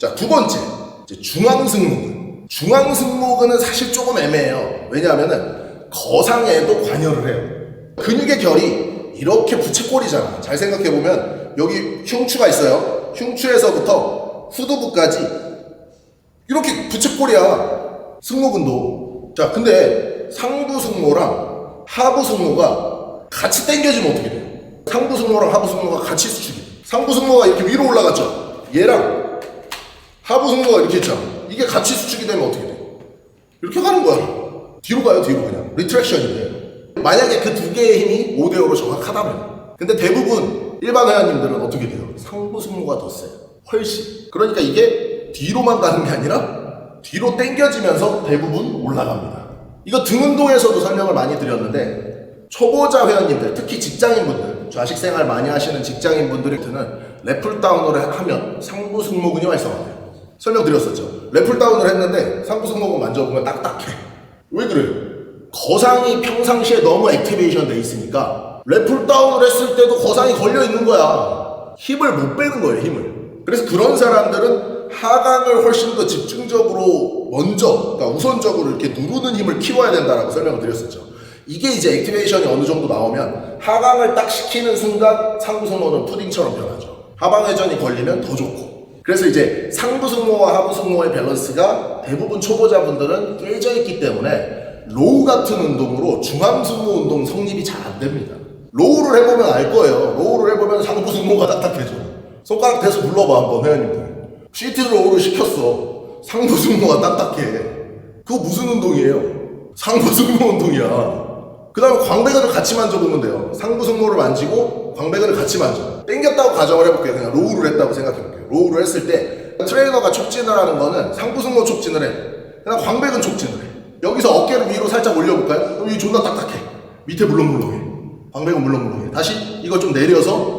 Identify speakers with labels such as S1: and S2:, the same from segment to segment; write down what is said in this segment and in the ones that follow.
S1: 자, 두 번째. 중앙승모근. 중앙승모근은 사실 조금 애매해요. 왜냐하면은 거상에도 관여를 해요. 근육의 결이 이렇게 부채꼴이잖아. 잘 생각해보면 여기 흉추가 있어요. 흉추에서부터 후두부까지 이렇게 부채꼴이야. 승모근도. 자, 근데 상부 승모랑 하부 승모가 같이 당겨지면 어떻게 돼요? 상부 승모랑 하부 승모가 같이 수축이 돼. 상부 승모가 이렇게 위로 올라갔죠. 얘랑 하부 승모가 이렇게 있잖아. 이게 같이 수축이 되면 어떻게 돼? 이렇게 가는 거야. 뒤로 가요, 뒤로 그냥. 리트랙션인데. 만약에 그 두 개의 힘이 5대5로 정확하다면. 근데 대부분 일반 회원님들은 어떻게 돼요? 상부 승모가 더 세요. 훨씬. 그러니까 이게 뒤로만 가는 게 아니라 뒤로 당겨지면서 대부분 올라갑니다. 이거 등 운동에서도 설명을 많이 드렸는데 초보자 회원님들, 특히 직장인분들, 좌식 생활 많이 하시는 직장인분들한테는 랩풀 다운을 하면 상부 승모근이 활성화돼요. 설명드렸었죠. 랩풀 다운을 했는데 상부 승모근 만져보면 딱딱해. 왜 그래요? 거상이 평상시에 너무 액티베이션 돼 있으니까 랩풀 다운을 했을 때도 거상이 걸려 있는 거야. 힘을 못 빼는 거예요, 힘을. 그래서 그런 사람들은 하강을 훨씬 더 집중적으로 먼저, 그러니까 우선적으로 이렇게 누르는 힘을 키워야 된다라고 설명을 드렸었죠. 이게 이제 액티베이션이 어느 정도 나오면 하강을 딱 시키는 순간 상부승모는 푸딩처럼 변하죠. 하방 회전이 걸리면 더 좋고. 그래서 이제 상부 승모와 하부 승모의 밸런스가 대부분 초보자분들은 깨져 있기 때문에 로우 같은 운동으로 중앙 승모 운동 성립이 잘 안 됩니다. 로우를 해보면 알 거예요. 로우를 해보면 상부 승모가 딱딱해져. 손가락 대서 눌러봐 한번 회원님들. 시트 로우를 시켰어. 상부 승모가 딱딱해. 그거 무슨 운동이에요? 상부 승모 운동이야. 그 다음에 광배근을 같이 만져보면 돼요. 상부 승모를 만지고 광배근을 같이 만져. 땡겼다고 가정을 해볼게요. 그냥 로우를 했다고 생각해볼게요. 로우를 했을 때 트레이너가 촉진을 하는 거는 상부승모 촉진을 해. 그냥 광배근 촉진을 해. 여기서 어깨를 위로 살짝 올려볼까요? 그럼 이 존나 딱딱해. 밑에 물렁물렁해. 광배근 물렁물렁해. 다시 이거 좀 내려서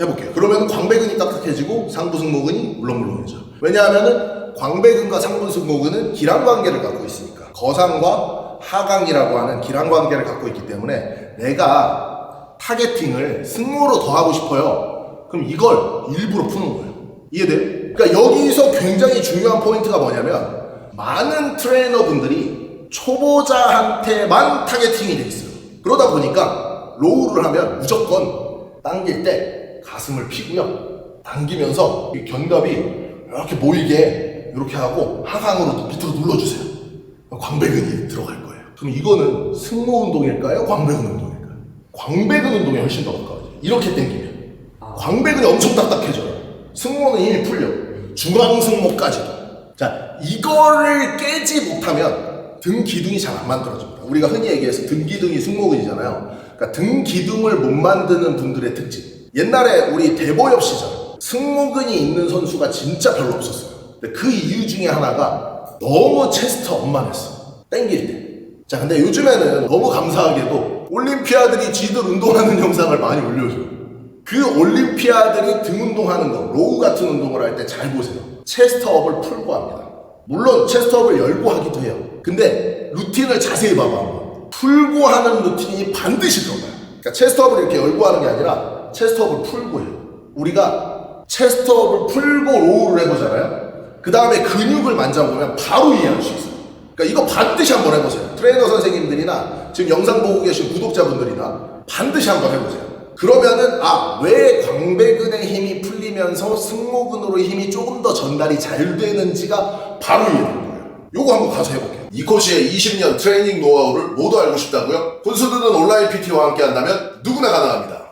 S1: 해볼게요. 그러면 광배근이 딱딱해지고 상부승모근이 물렁물렁해져. 왜냐하면은 광배근과 상부승모근은 기랑 관계를 갖고 있으니까. 거상과 하강이라고 하는 기랑 관계를 갖고 있기 때문에 내가 타겟팅을 승모로 더 하고 싶어요. 그럼 이걸 일부러 푸는 거예요. 이해돼요? 그러니까 여기서 굉장히 중요한 포인트가 뭐냐면 많은 트레이너분들이 초보자한테만 타겟팅이 돼 있어요. 그러다 보니까 로우를 하면 무조건 당길 때 가슴을 피고요. 당기면서 이 견갑이 이렇게 모이게 이렇게 하고 하강으로 밑으로 눌러주세요. 광배근이 들어갈 거예요. 그럼 이거는 승모 운동일까요? 광배근 운동일까요? 광배근 운동이 훨씬 더 가까워요. 이렇게 당기면. 광배근이 엄청 딱딱해져요. 승모는 힘이 풀려. 중앙 승모까지도. 자, 이거를 깨지 못하면 등 기둥이 잘 안 만들어집니다. 우리가 흔히 얘기해서 등 기둥이 승모근이잖아요. 그러니까 등 기둥을 못 만드는 분들의 특징. 옛날에 우리 대보엽 시절 승모근이 있는 선수가 진짜 별로 없었어요. 근데 그 이유 중에 하나가 너무 체스트 엄만했어. 땡길 때. 자, 근데 요즘에는 너무 감사하게도 올림피아들이 지들 운동하는 영상을 많이 올려줘요. 그 올림피아들이 등 운동하는 거, 로우 같은 운동을 할 때 잘 보세요. 체스트업을 풀고 합니다. 물론 체스트업을 열고 하기도 해요. 근데 루틴을 자세히 봐봐. 한번. 풀고 하는 루틴이 반드시 들어가요. 그러니까 체스트업을 이렇게 열고 하는 게 아니라 체스트업을 풀고 해요. 우리가 체스트업을 풀고 로우를 해보잖아요. 그 다음에 근육을 만져보면 바로 이해할 수 있어요. 그러니까 이거 반드시 한번 해보세요. 트레이너 선생님들이나 지금 영상 보고 계신 구독자분들이나 반드시 한번 해보세요. 그러면은 아 왜 광배근의 힘이 풀리면서 승모근으로 힘이 조금 더 전달이 잘 되는지가 바로 이해될 거예요. 요거 한번 가서 해볼게요. 이 코시의 20년 트레이닝 노하우를 모두 알고 싶다고요? 분수들은 온라인 PT와 함께 한다면 누구나 가능합니다.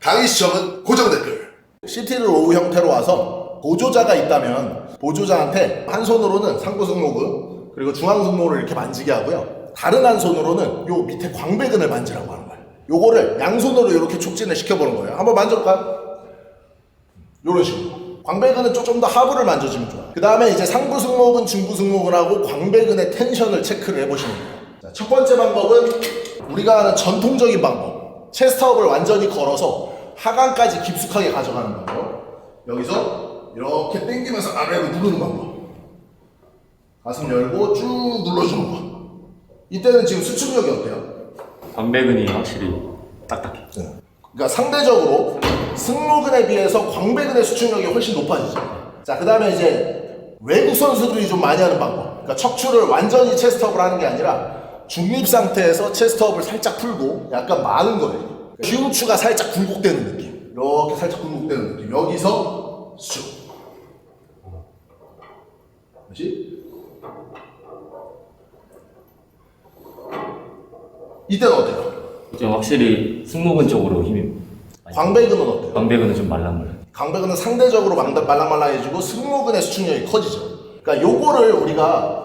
S1: 강의 시청은 고정 댓글. CT를 로우 형태로 와서 보조자가 있다면 보조자한테 한 손으로는 상부 승모근 그리고 중앙 승모를 이렇게 만지게 하고요. 다른 한 손으로는 요 밑에 광배근을 만지라고 거예요. 요거를 양손으로 이렇게 촉진을 시켜보는 거예요. 한번 만져볼까요? 요런 식으로. 광배근은 좀 더 하부를 만져주면 좋아요. 그 다음에 이제 상부 승모근, 중부 승모근 하고 광배근의 텐션을 체크를 해보시면 돼요. 자, 첫 번째 방법은 우리가 하는 전통적인 방법. 체스트업을 완전히 걸어서 하강까지 깊숙하게 가져가는 방법. 여기서 이렇게 당기면서 아래로 누르는 방법. 가슴 열고 쭉 눌러주는 거. 이때는 지금 수축력이 어때요?
S2: 광배근이 확실히 딱딱해.
S1: 네. 그러니까 상대적으로 승모근에 비해서 광배근의 수축력이 훨씬 높아지죠. 자, 그 다음에 이제 외국 선수들이 좀 많이 하는 방법. 그러니까 척추를 완전히 체스트업을 하는 게 아니라 중립 상태에서 체스트업을 살짝 풀고 약간 마는 거예요. 흉추가 살짝 굴곡되는 느낌. 이렇게 살짝 굴곡되는 느낌. 여기서 슉. 다시. 이때는 어때요?
S2: 좀 확실히 승모근 쪽으로 힘이
S1: 광배근은 어때요?
S2: 광배근은 좀 말랑말랑.
S1: 강배근은 상대적으로 말- 말랑말랑해지고 승모근의 수축력이 커지죠. 그러니까 요거를 우리가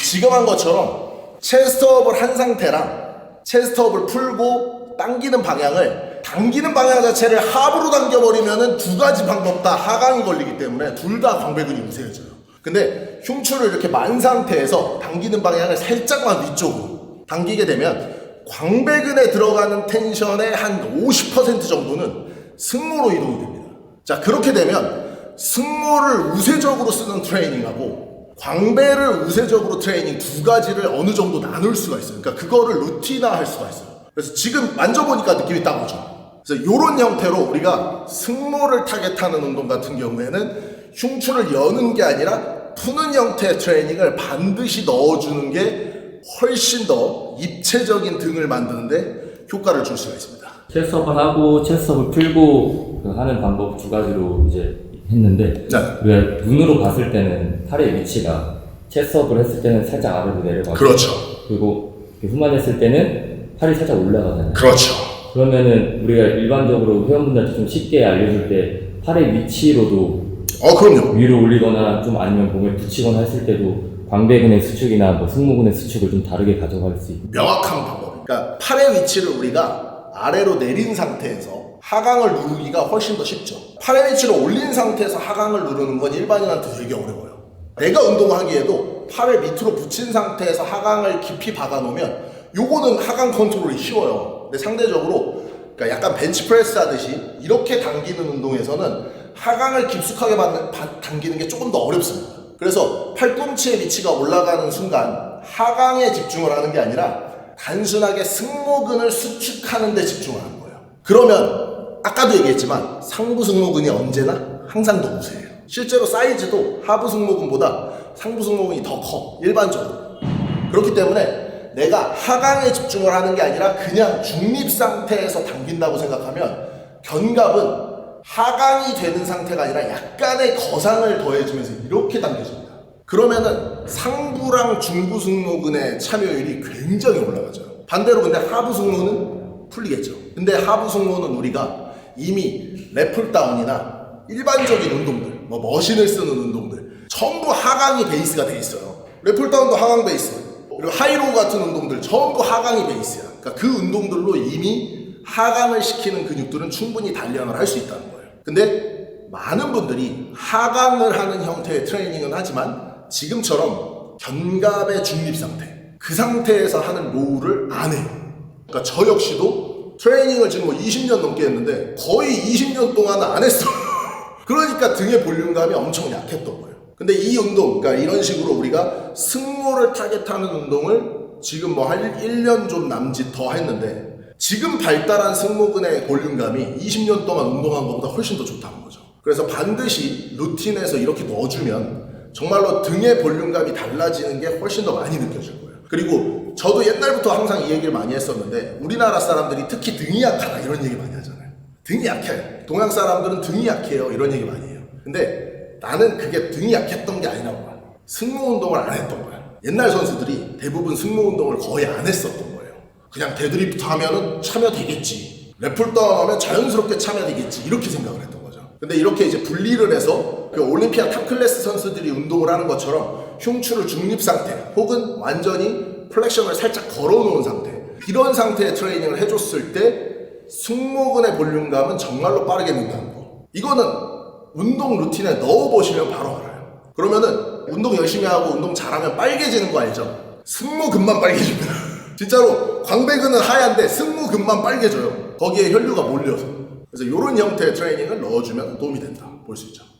S1: 지금 한 것처럼 체스트업을 한 상태랑 체스트업을 풀고 당기는 방향을 당기는 방향 자체를 하부로 당겨버리면은 두 가지 방법 다 하강이 걸리기 때문에 둘 다 광배근이 우세해져요. 근데 흉추를 이렇게 만 상태에서 당기는 방향을 살짝만 위쪽으로 당기게 되면 광배근에 들어가는 텐션의 한 50% 정도는 승모로 이동이 됩니다. 자, 그렇게 되면 승모를 우세적으로 쓰는 트레이닝하고 광배를 우세적으로 트레이닝 두 가지를 어느 정도 나눌 수가 있어요. 그러니까 그거를 루틴화 할 수가 있어요. 그래서 지금 만져보니까 느낌이 딱 오죠. 그래서 이런 형태로 우리가 승모를 타겟하는 운동 같은 경우에는 흉추를 여는 게 아니라 푸는 형태의 트레이닝을 반드시 넣어주는 게 훨씬 더 입체적인 등을 만드는데 효과를 줄 수가 있습니다.
S2: 체스업을 하고 체스업을 풀고 그 하는 방법 두 가지로 이제 했는데
S1: 네.
S2: 우리가 눈으로 봤을 때는 팔의 위치가 체스업을 했을 때는 살짝 아래로 내려가고
S1: 그렇죠.
S2: 그리고 이렇게 후만 했을 때는 팔이 살짝 올라가잖아요.
S1: 그렇죠.
S2: 그러면은 우리가 일반적으로 회원분들한테 좀 쉽게 알려줄 때 팔의 위치로도
S1: 어, 그럼요.
S2: 위로 올리거나 좀 아니면 몸에 붙이거나 했을 때도 광배근의 수축이나 뭐 승모근의 수축을 좀 다르게 가져갈 수 있고
S1: 명확한 방법. 그러니까 팔의 위치를 우리가 아래로 내린 상태에서 하강을 누르기가 훨씬 더 쉽죠. 팔의 위치를 올린 상태에서 하강을 누르는 건 일반인한테 되게 어려워요. 내가 운동하기에도 팔을 밑으로 붙인 상태에서 하강을 깊이 박아놓으면 요거는 하강 컨트롤이 쉬워요. 근데 상대적으로 그러니까 약간 벤치프레스 하듯이 이렇게 당기는 운동에서는 하강을 깊숙하게 받는, 바- 당기는 게 조금 더 어렵습니다. 그래서 팔꿈치의 위치가 올라가는 순간 하강에 집중을 하는 게 아니라 단순하게 승모근을 수축하는 데 집중을 하는 거예요. 그러면 아까도 얘기했지만 상부 승모근이 언제나 항상 더 우세해요. 실제로 사이즈도 하부 승모근보다 상부 승모근이 더 커. 일반적으로. 그렇기 때문에 내가 하강에 집중을 하는 게 아니라 그냥 중립 상태에서 당긴다고 생각하면 견갑은 하강이 되는 상태가 아니라 약간의 거상을 더해주면서 이렇게 당겨집니다. 그러면은 상부랑 중부 승모근의 참여율이 굉장히 올라가죠. 반대로 근데 하부 승모는 풀리겠죠. 근데 하부 승모는 우리가 이미 랩풀다운이나 일반적인 운동들, 뭐 머신을 쓰는 운동들 전부 하강이 베이스가 돼 있어요. 랩풀다운도 하강 베이스, 그리고 하이로우 같은 운동들 전부 하강이 베이스야. 그러니까 그 운동들로 이미 하강을 시키는 근육들은 충분히 단련을 할 수 있다는 거예요. 근데 많은 분들이 하강을 하는 형태의 트레이닝은 하지만 지금처럼 견갑의 중립 상태, 그 상태에서 하는 로우를 안 해요. 그러니까 저 역시도 트레이닝을 지금 뭐 20년 넘게 했는데 거의 20년 동안 안 했어요. 그러니까 등의 볼륨감이 엄청 약했던 거예요. 근데 이 운동, 그러니까 이런 식으로 우리가 승모를 타겟하는 운동을 지금 뭐 한 1년 좀 남짓 더 했는데 지금 발달한 승모근의 볼륨감이 20년 동안 운동한 것보다 훨씬 더 좋다는 거죠. 그래서 반드시 루틴에서 이렇게 넣어주면 정말로 등의 볼륨감이 달라지는 게 훨씬 더 많이 느껴질 거예요. 그리고 저도 옛날부터 항상 이 얘기를 많이 했었는데 우리나라 사람들이 특히 등이 약하다 이런 얘기 많이 하잖아요. 등이 약해. 동양 사람들은 등이 약해요. 이런 얘기 많이 해요. 근데 나는 그게 등이 약했던 게 아니라고 봐. 승모 운동을 안 했던 거야. 옛날 선수들이 대부분 승모 운동을 거의 안 했었던 거예요. 그냥 데드리프트 하면은 참여되겠지. 랩풀다운 하면 자연스럽게 참여되겠지. 이렇게 생각을 했던 거죠. 근데 이렇게 이제 분리를 해서 그 올림피아 탑 클래스 선수들이 운동을 하는 것처럼 흉추를 중립 상태 혹은 완전히 플렉션을 살짝 걸어놓은 상태 이런 상태의 트레이닝을 해줬을 때 승모근의 볼륨감은 정말로 빠르게 는다는 거. 이거는 운동 루틴에 넣어보시면 바로 알아요. 그러면은 운동 열심히 하고 운동 잘하면 빨개지는 거 알죠? 승모근만 빨개집니다. 진짜로 광배근은 하얀데 승모근만 빨개져요. 거기에 혈류가 몰려서. 그래서 이런 형태의 트레이닝을 넣어주면 도움이 된다. 볼 수 있죠.